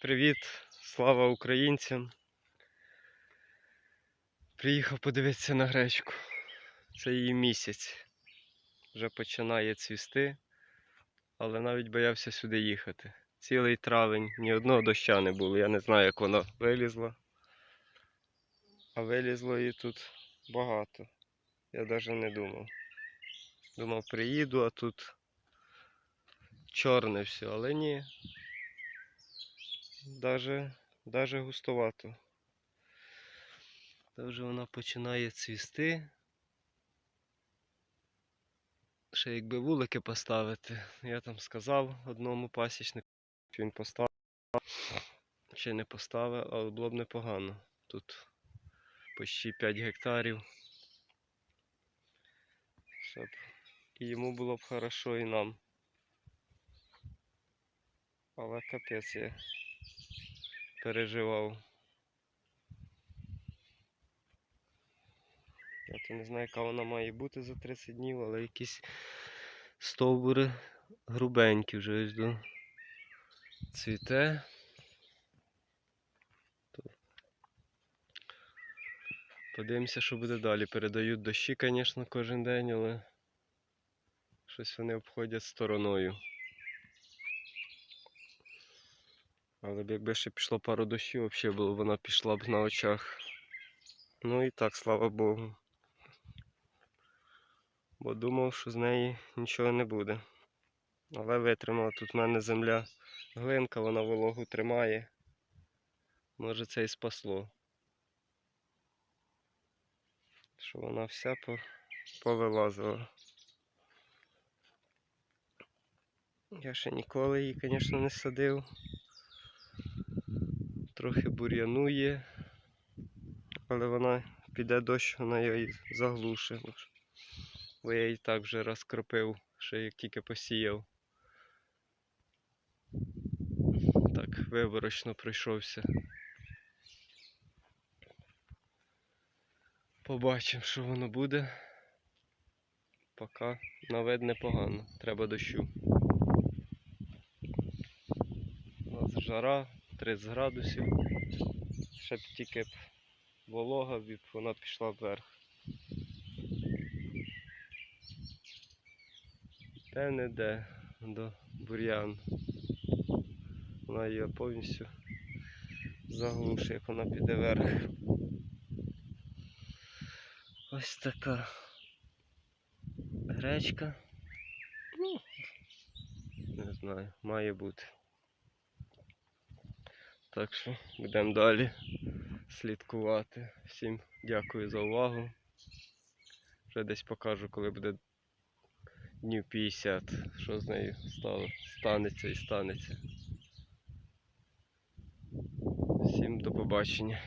привіт! Слава українцям! Приїхав подивитися на гречку. Це її місяць. Вже починає цвісти, але навіть боявся сюди їхати. Цілий травень, ні одного доща не було. Я не знаю, як вона вилізла. А вилізло її тут багато. Я навіть не думав. Думав, приїду, а тут чорне все, але ні. Даже, даже густовато. Вже вона починає цвісти. Ще якби вулики поставити. Я там сказав одному пасічнику, що він поставив. Ще не поставив, але було б непогано. Тут почти 5 гектарів. Щоб і йому було б хорошо, і нам. Але капець я переживав. Я то не знаю, яка вона має бути за 30 днів, але якісь стовбури грубенькі вже ось до цвіте. Подивимося, що буде далі. Передають дощі, звісно, кожен день, але щось вони обходять стороною. Але б якби ще пішло пару дощів, взагалі вона пішла б на очах. Ну і так, слава Богу. Бо думав, що з неї нічого не буде. Але витримала. Тут в мене земля глинка, вона вологу тримає. Може це і спасло. Що вона вся повилазила. Я ще ніколи її, звісно, не садив. Трохи бур'янує, але вона піде дощ, вона її заглушить. Ну, Бо я її так вже розкропив, ще як тільки посіяв. Так, виборочно пройшовся. Побачимо, що воно буде. Поки на вид непогано, треба дощу. У нас жара 30 градусів. Ще б тільки б волога, б вона пішла вверх. Те не де до бур'ян. Вона її повністю заглушить, як вона піде вверх. Ось така гречка. Ну, не знаю, має бути. Так що будемо далі слідкувати. Всім дякую за увагу. Вже десь покажу, коли буде днів 50, що з нею стало, станеться і станеться. Всім до побачення.